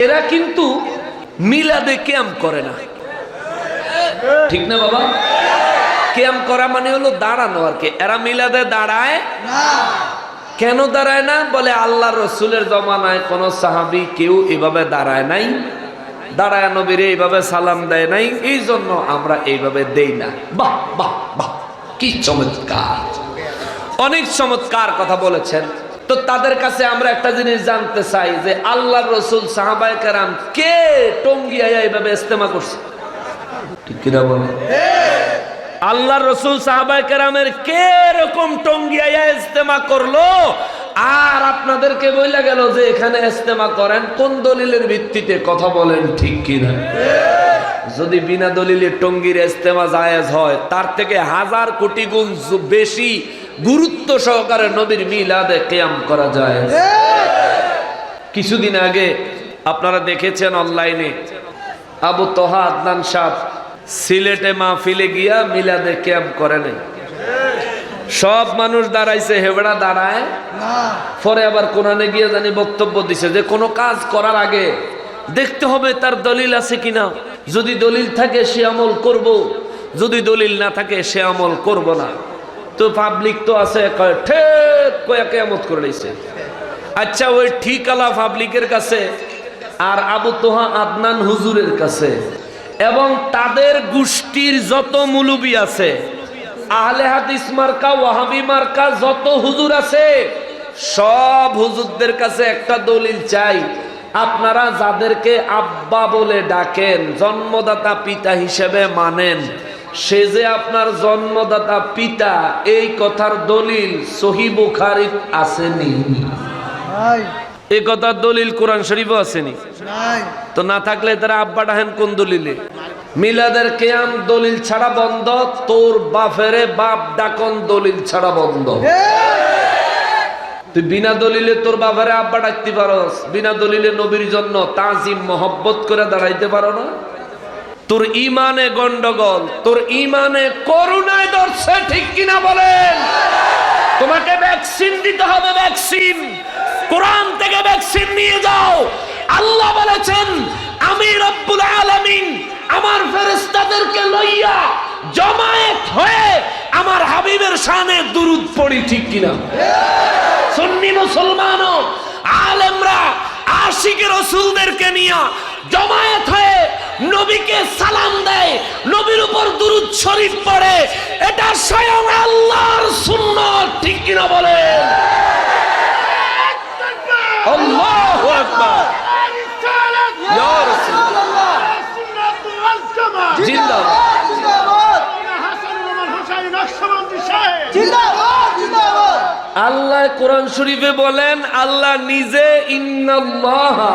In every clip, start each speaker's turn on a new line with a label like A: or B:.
A: এরা কিন্তু মিলাদে ক্যাম্প করে না। ঠিক না বাবা? ক্যাম্প করা মানে হলো দাঁড়ানো আর কি। এরা মিলাদে দাঁড়ায়? কেন দাঁড়ায় না? বলে আল্লাহ রসুলের জমানায় কোন সাহাবি কেউ এভাবে দাঁড়ায় নাই। দাঁড়ায় নবীরে এইভাবে সালাম দেয় নাই। এই জন্য আমরা এইভাবে দেই না। বাহ বাহ বাহ। কি চমৎকার। অনেক চমৎকার কথা বলেছেন। তো তাদের কাছে আমরা একটা জিনিস জানতে চাই যে আল্লাহ রসুল সাহাবাই কারাম কে টঙ্গিয়া এইভাবে ইস্তেমা করছে? আল্লাহ রসুল সাহাবাই কেরামের কে রকম টঙ্গিয়া ইস্তেমা করল? আর আপনাদেরকে বইলা গেল যে এখানে ইস্তেমা করেন কোন দলিলের ভিত্তিতে কথা বলেন ঠিক কিনা? যদি বিনা দলিলে টঙ্গির ইস্তেমা জায়েজ হয়, তার থেকে হাজার কোটি গুণ বেশি গুরুত্ব সহকারে নবীর মিলাদে কেয়াম করা যায়। কিছুদিন আগে আপনারা দেখেছেন অনলাইনে, আবু তোহা আদনান সাহ সিলেটে মাহফিলে গিয়া মিলাদে ক্যাম্প করে নাই। সব মানুষ দাঁড়াইছে, হেবড়া দাঁড়ায়। পরে আবার কোরআনে গিয়ে জানি বক্তব্য দিছে যে, কোনো কাজ করার আগে দেখতে হবে তার দলিল আছে কিনা। যদি দলিল থাকে সে আমল করব, যদি দলিল না থাকে সে আমল করব না। তো পাবলিক তো আছে ঠিক, কয়া কেমত করে নিছে। আচ্ছা ওই ঠিক আলা পাবলিকের কাছে আর আবু তোহা আদনান হুজুরের কাছে। এবং তাদের গোষ্ঠীর যত মুলুবি আছে, আহলে হাদিস মার্কা, ওয়াহাবি মার্কা, যত হুজুর আছে, সব হুজুরদের কাছে একটা দলিল চাই। আপনারা যাদেরকে আব্বা বলে ডাকেন, জন্মদাতা পিতা হিসেবে মানেন সে যে আপনার জন্মদাতা পিতা এই কথার দলিল সহি আসেনি। এই কথার দলিল কোরআন শরীফও আসেনি। তো না থাকলে তারা আব্বা ডাহেন কোন দলিলে? মিলাদের কেয়াম দলিল ছাড়া বন্ধ তোর বাফেরে বাপ ডাকন দলিল ছাড়া বন্ধ। তুই বিনা দলিলে তোর বাবারে আব্বা ডাকতে পারস বিনা দলিলে নবীর জন্য তাজিম মহব্বত করে দাঁড়াইতে পারো না। তোর ইমানে গন্ডগোল, তোর ইমানে করুণায় ধরছে, ঠিক কিনা বলেন? তোমাকে ভ্যাকসিন দিতে হবে ভ্যাকসিন কোরআন থেকে ভ্যাকসিন নিয়ে যাও। আল্লাহ বলেছেন, আমি রব্বুল আলামিন আমার ফেরেশতাদেরকে লইয়া জমায়েত হয়ে আমার হাবিবের শানে দুরুদ পড়ি, ঠিক কিনা? সুন্নি মুসলমানও, আলেমরা আশিক রসুলদেরকে নিয়ে জমায়েত হয়ে নবীকে সালাম দেয় নবীর উপর দুরুদ শরীফ পড়ে এটা স্বয়ং আল্লাহর সুন্নত ঠিক কিনা বলে আল্লাহু আকবার। ইয়া রাসূলুল্লাহ। জিন্দাবাদ। আল্লাহ কোরআন শরীফে বলেন আল্লাহ নিজে ইন্নাল্লাহা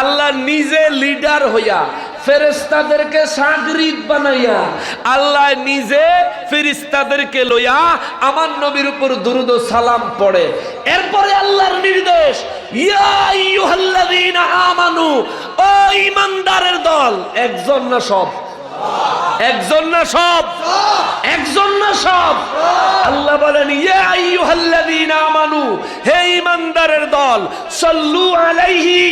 A: আল্লাহ নিজে লিডার হইয়া ফেরেশতাদেরকে সাগরিদ বানাইয়া আল্লাহ নিজে ফেরেশতাদেরকে লইয়া আমার নবীর উপর দুরুদ সালাম পড়ে। এরপরে আল্লাহর নির্দেশ আমানু, ও ঈমানদারের দল, একজন না সব? একজন না সব? একজন না সব? আল্লাহ বলেন, ইয়া আইয়ুহাল্লাযীনা আমানু, হে ঈমানদারের দল, সাল্লু আলাইহি,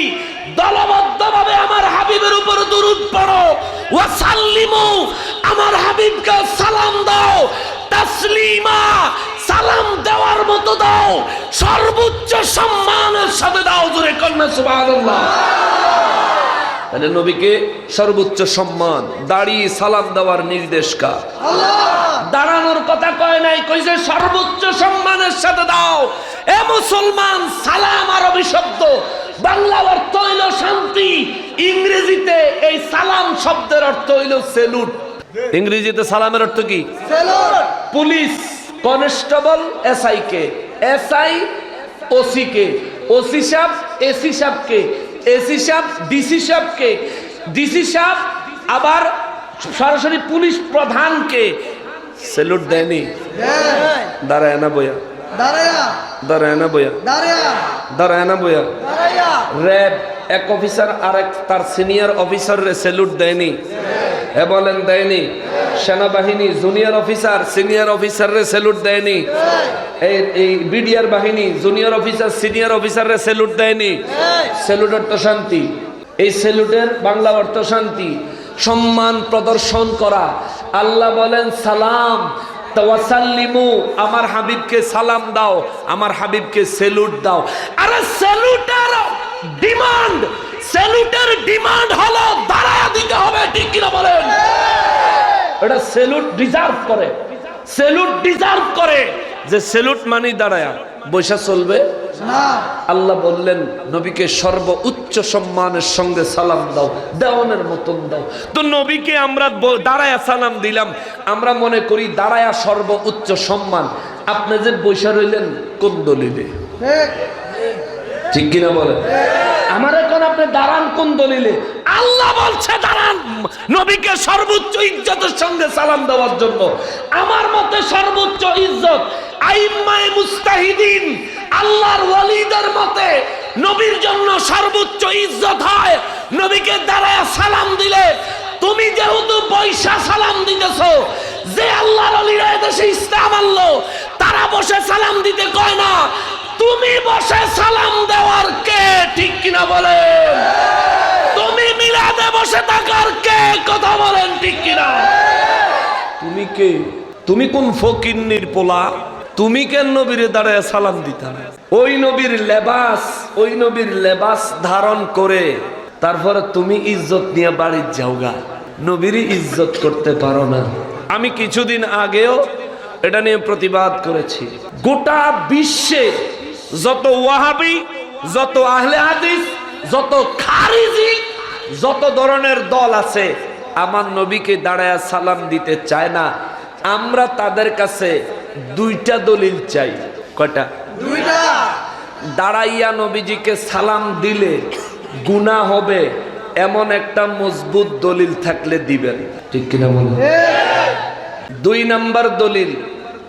A: দলবদ্ধভাবে আমার হাবিবের উপর দুরূদ পড়ো ওয়া সাল্লিমু আমার হাবিবকে সালাম দাও, তাসলিমা, সালাম দেওয়ার মতো দাও, সর্বোচ্চ সম্মানের সাথে দাও, জোরে কন্যা সুবহানাল্লাহ। তাহলে নবীকে সর্বোচ্চ সম্মান দাঁড়িয়ে সালাম দেওয়ার নির্দেশ কার? দাঁড়ানোর কথা কয় নাই কইছে সর্বোচ্চ সম্মানের সাথে দাও। এ মুসলমান সালাম আরবি শব্দ বাংলা অর্থ হইল শান্তি ইংরেজিতে এই সালাম শব্দের অর্থ হইল সেলুট। ইংরেজিতে সালামের অর্থ কি?
B: সেলুট!
A: পুলিশ কনস্টেবল এসআই কে? এসআই ওসি কে? ওসি সাহেব এসি সাহেবকে? এসি সাহেব ডিসি সাহেবকে ডিসি সাহেব আবার সরাসরি পুলিশ প্রধানকে। সেলুট দেয়নি। দাঁড়ায় না বইয়া।
B: দাঁড়ায়া।
A: না বইয়া।
B: দাঁড়ায়।
A: না বইয়া।
B: দাঁড়ায়া।
A: র্যাব এক অফিসার আর এক তার সিনিয়র অফিসার সেলুট দেয়নি। হ্যাঁ বলেন দেয়নি। সেনাবাহিনী জুনিয়র অফিসার সিনিয়র অফিসাররে স্যালুট দেয়নি। এই এই বিডিআর বাহিনী জুনিয়র অফিসার সিনিয়র অফিসাররে স্যালুট দেয়নি। স্যালুট অর্থ শান্তি। এই স্যালুটের বাংলা অর্থ শান্তি। সম্মান প্রদর্শন করা। আল্লাহ বলেন সালাম তাওয়াসাল্লিমু আমার হাবিবকে সালাম দাও আমার হাবিবকে স্যালুট দাও। আরে স্যালুটের ডিমান্ড স্যালুটের ডিমান্ড হলো দাঁড়ায় দিতে হবে ঠিক কিনা বলেন? এটা সেলুট ডিজার্ভ করে। সেলুট ডিজার্ভ করে যে সেলুট মানি দাঁড়ায়। বৈশা চলবে?
B: না।
A: আল্লাহ বললেন নবীকে সর্ব উচ্চ সম্মানের সঙ্গে সালাম দাও দেওয়ানের মতন দাও। তো নবীকে আমরা দাঁড়ায়া সালাম দিলাম। আমরা মনে করি দাঁড়ায়া সর্ব উচ্চ সম্মান। আপনি যে বৈশা রইলেন কোন দলিলে?
B: ঠিক।
A: কিনা বলে আমার আপনি দাঁড়ান কোন দলিলে? আল্লাহ বলছে, দাঁড়ান, নবীকে সর্বোচ্চ ইজ্জতের সঙ্গে সালাম দেওয়ার জন্য। আমার মতে সর্বোচ্চ ইজ্জত মুস্তাহিদিন, আল্লাহর ওয়ালিদের মতে নবীর জন্য সর্বোচ্চ ইজ্জত হয়। নবীকে দাঁড়ায় সালাম দিলে, তুমি যেহেতু পয়সা সালাম দিতেছ, যে আল্লাহর অলিরা এদেশে ইসলাম আনলো, তারা বসে সালাম দিতে কয় না তুমি বসে সালাম দেওয়ার কে ঠিক কিনা বলেন? তুমি মিলাদে বসে থাকার কে কথা বলেন ঠিক কিনা? তুমি কে? তুমি কোন ফকিন্নির পোলা? তুমি কেন নবীর দাঁড়ায় সালাম দিতা ওই নবীর লেবাস, ওই নবীর লেবাস ধারণ করে তারপরে তুমি ইজ্জত নিয়ে বাড়ির যাওগা। নবীরই ইজ্জত করতে পারো না। আমি কিছুদিন আগেও এটা নিয়ে প্রতিবাদ করেছি। গোটা বিশ্বে যত ওয়াহাবি যত আহলে হাদিস যত খারিজি যত ধরনের দল আছে আমার নবীকে দাঁড়ায় সালাম দিতে চায় না। আমরা তাদের কাছে দুইটা দলিল চাই। কয়টা?
B: দুইটা।
A: দাঁড়াইয়া নবীজিকে সালাম দিলে গুনাহ হবে এমন একটা মজবুত দলিল থাকলে দিবেন। ঠিক কিনা বলুন? দুই নাম্বার দলিল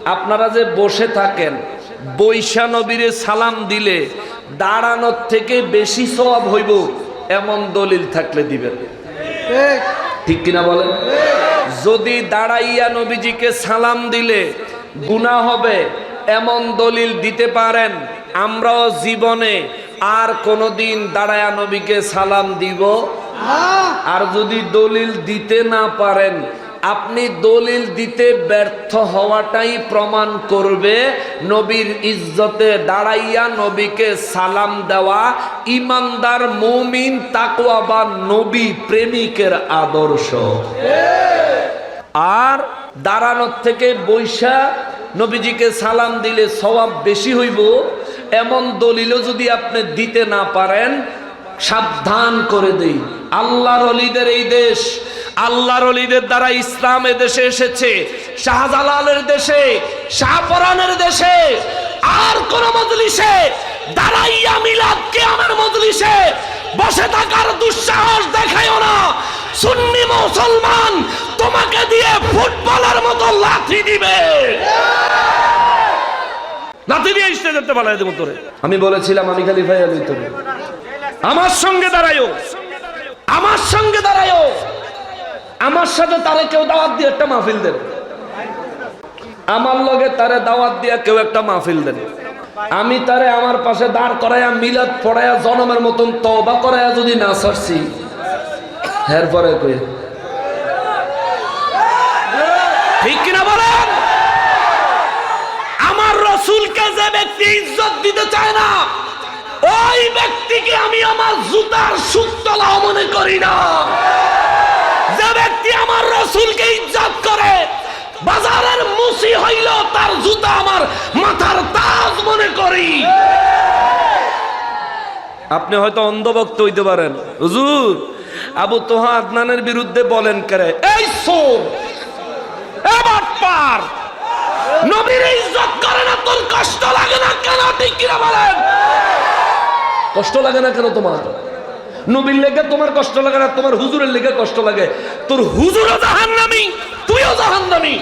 A: আপনারা যে বসে থাকেন বৈশা নবীরে সালাম দিলে দাঁড়ানোর থেকে বেশি সব হইব এমন দলিল থাকলে দিবেন।
B: ঠিক।
A: কিনা বলেন? যদি দাঁড়াইয়া নবীজিকে সালাম দিলে গুনাহ হবে এমন দলিল দিতে পারেন আমরাও জীবনে আর কোনোদিন দাঁড়ায়া নবীকে সালাম দিব। আর যদি দলিল দিতে না পারেন আপনি দলিল দিতে ব্যর্থ হওয়াটাই প্রমাণ করবে নবীর ইজ্জতে দাঁড়াইয়া নবীকে সালাম দেওয়া ইমানদার মুমিন তাকওয়া বা নবী প্রেমিকের আদর্শ। আর দাঁড়ানোর থেকে বৈশা নবীজিকে সালাম দিলে সওয়াব বেশি হইব। এমন দলিলও যদি আপনি দিতে না পারেন, সাবধান করে দেই। আল্লাহর অলিদের এই দেশ আল্লাহর অলিদের দ্বারা ইসলাম দেশে এসেছে, শাহজালালের দেশে, শাহপরানের দেশে, আর কোন মজলিসে দাঁড়াইয়া মিলাদ কে আমার মজলিসে বসে থাকার দুঃসাহস দেখাইও না। সুন্নি মুসলমান তোমাকে দিয়ে ফুটবলের মতো লাথি দিবে। লাথি দিয়ে স্টেজে যেতে পারে দেবো তোরে। আমি বলেছিলাম, আমি খালি ভাই আমি তোরে আমার সঙ্গে দাঁড়ায়ও আমার সঙ্গে দাঁড়ায়ও আমার সাথে তারে কেউ দাওয়াত দিয়ে একটা মাহফিল দেন। আমার লগে তারে দাওয়াত দিয়ে কেউ একটা মাহফিল দেন। আমি তারে আমার পাশে দাঁড় করাইয়া, মিলাদ পড়াইয়া, জনমের মতন তবা করাইয়া যদি না সারছি এরপরে কই? ঠিক কিনা বলেন? আমার রসুলকে যে ব্যক্তি ইজ্জত দিতে চায় না, ওই ব্যক্তিকে আমি আমার জুতার সুতলা মনে করি না। যে ব্যক্তি আমার রসুলকে ইজ্জত করে বাজারের মুসি হইল তার জুতা আমার মাথার তাজ মনে করি। আপনি হয়তো অন্ধভক্ত হইতে পারেন। হুজুর আবু তোহা আদনানের বিরুদ্ধে বলেন করে এই সোর এবার পার নবীর ইজ্জত করে না তোর কষ্ট লাগে না কেন? ঠিক কিনা বলেন? কষ্ট লাগে না কেন তোমার? নবীর লেগে তোমার কষ্ট লাগে না, তোমার হুজুরের লেগে কষ্ট লাগে। তোর হুজুরও জাহান নামি তুইও জাহান নামি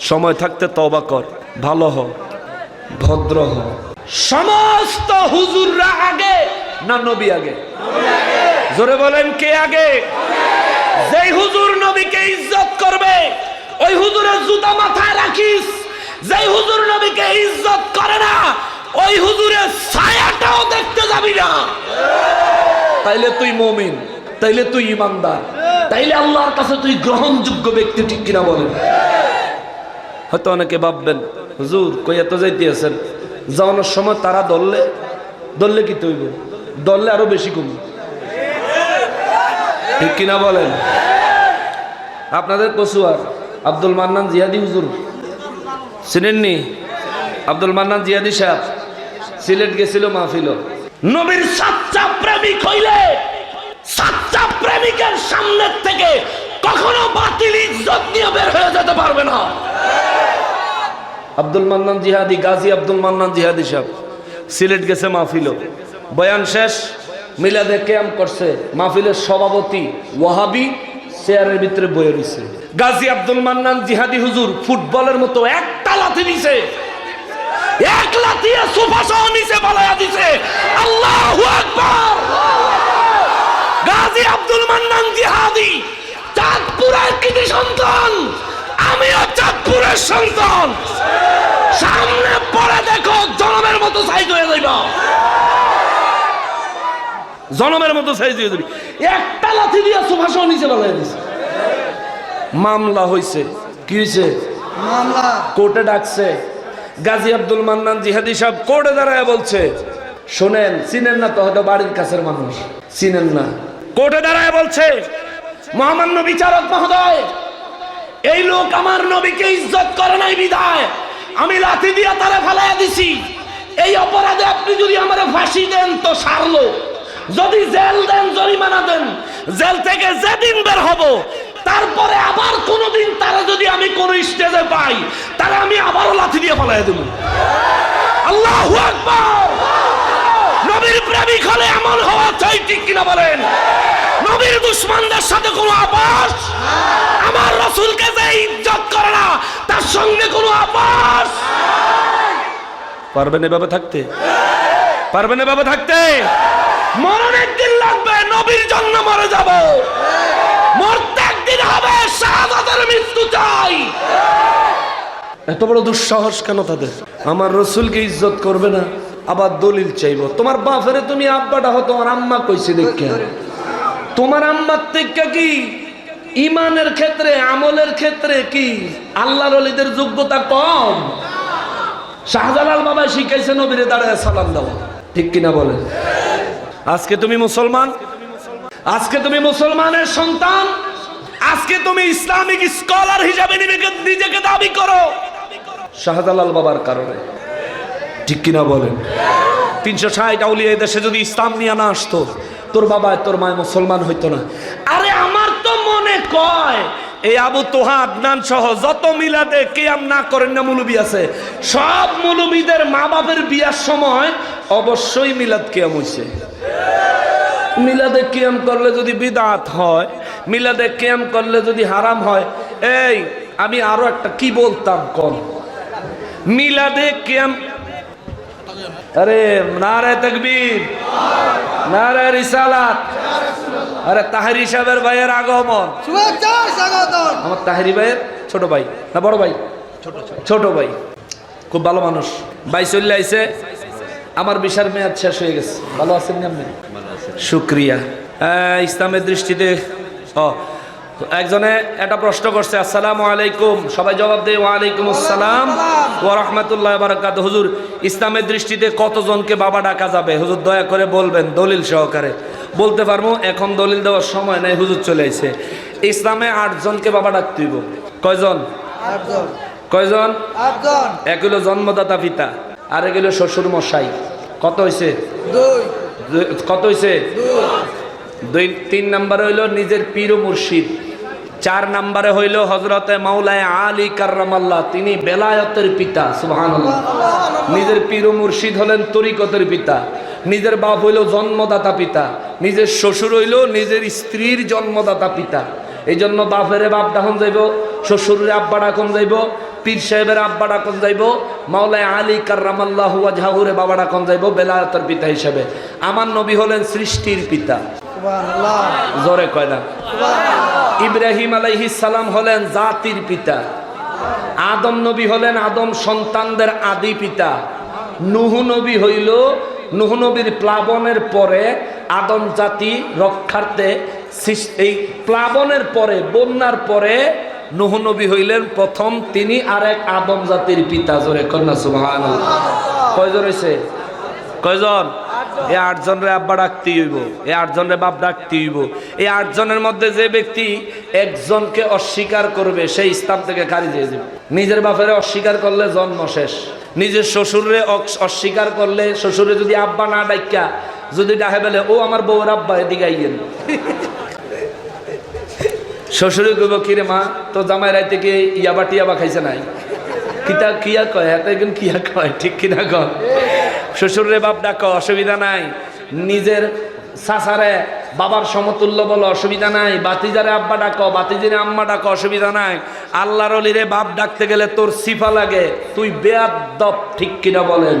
A: সময় থাকতে তবা কর, ভালো হ, ভদ্র হ। সমস্ত হুজুররা আগে না নবী আগে? জোরে বলেন, কে আগে? যেই হুজুর নবীকে ইজ্জত করবে, ওই হুজুরের জুতা মাথায় রাখিস। যেই হুজুর নবীকে ইজ্জত করে না, ওই ছায়াটাও যাবি না তাইলে তুই মমিন, তাইলে তুই ইমানদার, তাইলে আল্লাহর কাছে তুই গ্রহণযোগ্য ব্যক্তি, ঠিক কিনা বলেন? হয়তো অনেকে ভাববেন, হুজুর কই এত যাইতে আছেন যাওয়ানোর সময় তারা দললে দললে কি তৈব? দললে আরও বেশি কমবে ঠিক কিনা বলেন? আপনাদের কসুয়ার আব্দুল মান্নান জিয়াদি হুজুর। চিনেননি? আব্দুল মান্নান জিয়াদি সাহেব। সিলেট গেছিল মাহফিল নবীর সাচ্চা প্রেমিক হইলে সাচ্চা প্রেমিকের সামনের থেকে কখনো বাতিল ইজ্জত নিয়ে বের হয়ে যেতে পারবে না। আব্দুল মান্নান জিহাদি, গাজী আব্দুল মান্নান জিহাদি সাহেব, সিলেট গেছে মাহফিল। বয়ান শেষ, মিলাদে ক্যাম্প করছে। মাহফিলের সভাপতি ওয়াহাবি চেয়ারের ভিতরে বয়ে রয়েছে গাজী আব্দুল মান্নান জিহাদি হুজুর ফুটবলের মতো একটা লাথি দিছে এক লাথিয়ে সোফা সহ নিচে সাইজ হয়ে যাইব। জনমের মতো সাইজ হয়ে যাবি। একটা লাথি দিয়ে সুভাষও নিচে বলাই দিছে। মামলা হইছে। কি হয়েছে
B: মামলা।
A: কোর্টে ডাকছে। গাজী আব্দুল মান্নান জিহাদি সাহেব কোর্টে দাঁড়ায় বলছে শোনেন চিনেন না তো হয়তো বাড়ির কাছের মানুষ। চিনেন না। কোর্টে দাঁড়ায় বলছে মহামান্য বিচারক মহোদয় এই লোক আমার নবীকে ইজ্জত করে নাই বিদায়। আমি লাথি দিয়া তারে ফেলাইয়া দিছি। এই অপরাধে আপনি যদি আমার ফাঁসি দেন, তো সারলো। যদি জেল দেন, জরিমানা দেন, জেল থেকে যেদিন বের হব, তারপরে আবার কোনোদিন তারা যদি আমি কোন স্টেজে পাই, তারা আমি আবারও লাথি দিয়ে ফেলাই দেব। আল্লাহু নবীর প্রেমিক হলে এমন হওয়া চাই, ঠিক কিনা বলেন? নবীর দুশ্মনদের সাথে কোনো আবাস? আমার রসুলকে যে ইজ্জত করে না, তার সঙ্গে কোনো আবাস? পারবেন এভাবে থাকতে? পারবেন এভাবে থাকতে? মরণের দিন লাগবে, নবীর জন্য মরে যাব। মরতে একদিন হবে, শাহাদাতের মৃত্যু চাই। এত বড় দুঃসাহস কেন তাদের? আমার রসুলকে ইজ্জত করবে না, আবার দলিল চাইব। তোমার বাপেরে তুমি আব্বাটা হতো তোমার আম্মা কইছে দেখে। তোমার আম্মার থেকে কি ইমানের ক্ষেত্রে, আমলের ক্ষেত্রে কি আল্লাহর অলিদের যোগ্যতা কম? শাহজালাল বাবা শিখাইছে নবীরে দাঁড়ায় সালাম দেওয়া ঠিক কিনা বলেন? আজকে তুমি মুসলমান? আজকে তুমি মুসলমানের সন্তান? আজকে তুমি ইসলামিক স্কলার হিসাবে নিজেকে নিজেকে দাবি করো। শাহজালাল বাবার কারণে। ঠিক কিনা বলেন? তিনশো ষাট আউলিয়া দেশে যদি ইসলাম নিয়ে না আসতো, তোর বাবা তোর মায় মুসলমান হইতো না। আরে আমার তো মনে কয় এই আবু তোহা আদনান সহ যত মিলাদে কেয়াম না করেন না মুলুবি আছে, সব মুলুবিদের মা বাপের বিয়ার সময় অবশ্যই মিলাদ কেয়াম হইছে। মিলাদে কেয়াম করলে যদি বিদাত হয়, মিলাদে কেয়াম করলে যদি হারাম হয়, এই আমি আরও একটা কি বলতাম কন? মিলাদে কেয়াম আরে নারে তকবীর নারে রিসালাত। আরে তাহারি সাহেবের ভাইয়ের আগমন। আমার তাহারি ভাইয়ের ছোট ভাই না বড় ভাই? ছোট ভাই। খুব ভালো মানুষ। ভাই চলে আইছে। আমার বিশার মেয়াদ শেষ হয়ে গেছে। ভালো আছেন না আপনি? শুক্রিয়া। ইসলামের দৃষ্টিতে ও একজনে একটা প্রশ্ন করছে আসসালামু আলাইকুম। সবাই জবাব দেয় ওয়ালাইকুম আসসালাম। ওয়া রাহমাতুল্লাহ বারাকাত। হুজুর ইসলামের দৃষ্টিতে কতজনকে বাবা ডাকা যাবে? হুজুর দয়া করে বলবেন দলিল সহকারে। বলতে পারব এখন দলিল দেওয়ার সময় নাই হুজুর চলে আসে ইসলামে আটজনকে বাবা ডাকতে হইব। কয়জন? কয়জন? এক হইল জন্মদাতা পিতা আর এক হইল শ্বশুর মশাই। কত হয়েছে
B: দুই।
A: কত হয়েছে
B: দুই।
A: দুই তিন নম্বরে হইল নিজের পীর ও মুর্শিদ। চার নম্বরে হইল হজরতে মাওলায় আলী কার্রামাল্লাহ তিনি বেলায়তের পিতা সুবহানাল্লাহ। নিজের পীর ও মুর্শিদ হলেন তরিকতের পিতা। নিজের বাপ হইল জন্মদাতা পিতা নিজের শ্বশুর হইল নিজের স্ত্রীর জন্মদাতা পিতা। এই জন্য বাপেরে বাপ ডাকন যাইব শ্বশুরের আব্বা ডাকন যাইব পীর সাহেবের আব্বা ডাকন যাইব মাওলায় আলী কার্রামাল্লাহ বাবা ডাকন যাইব বেলায়তের পিতা হিসেবে। আমার নবী হলেন সৃষ্টির পিতা। জোরে কয় না। ইব্রাহিম আলাইহিস সালাম হলেন জাতির পিতা। আদম নবী হলেন আদম সন্তানদের আদি পিতা। নুহু নবী হইল নুহু নবীর প্লাবনের পরে আদম জাতি রক্ষার্থে এই প্লাবনের পরে, বন্যার পরে নুহু নবী হইলেন প্রথম, তিনি আর এক আদম জাতির পিতা, জোরে কন্যা সুবহান কয়জন হয়েছে কয়জন? এই আটজনের আব্বা ডাকতে হইব এই আটজনের বাপ ডাকতে হইব। এই আটজনের মধ্যে যে ব্যক্তি একজনকে অস্বীকার করবে, সেই স্থান থেকে কারি দিয়ে যাবে। নিজের বাপের অস্বীকার করলে জন্ম শেষ। নিজের শ্বশুরে অস্বীকার করলে শ্বশুরে যদি আব্বা না ডাক্কা যদি ডাকে বলে, ও আমার বউর আব্বা, এদিকে আইয়েন। শ্বশুরে কইব কিরে মা তো জামাই রাইতে কি ইয়াবা টিয়াবা খাইছে নাই? কিতা কিয়া কয়? এত একজন কিয়া কয়? ঠিক কিনা কয়? শ্বশুরে বাপ ডাক, অসুবিধা নাই। নিজের সাসারে বাবার সমতুল্য বলো, অসুবিধা নাই। বাতিজারে আব্বা ডাকো, বাতিজিরে আম্মা ডাকো, অসুবিধা নাই। আল্লাহর অলিরে বাপ ডাকতে গেলে তোর সিফা লাগে। তুই বেয়াদ ঠিক কিনা বলেন?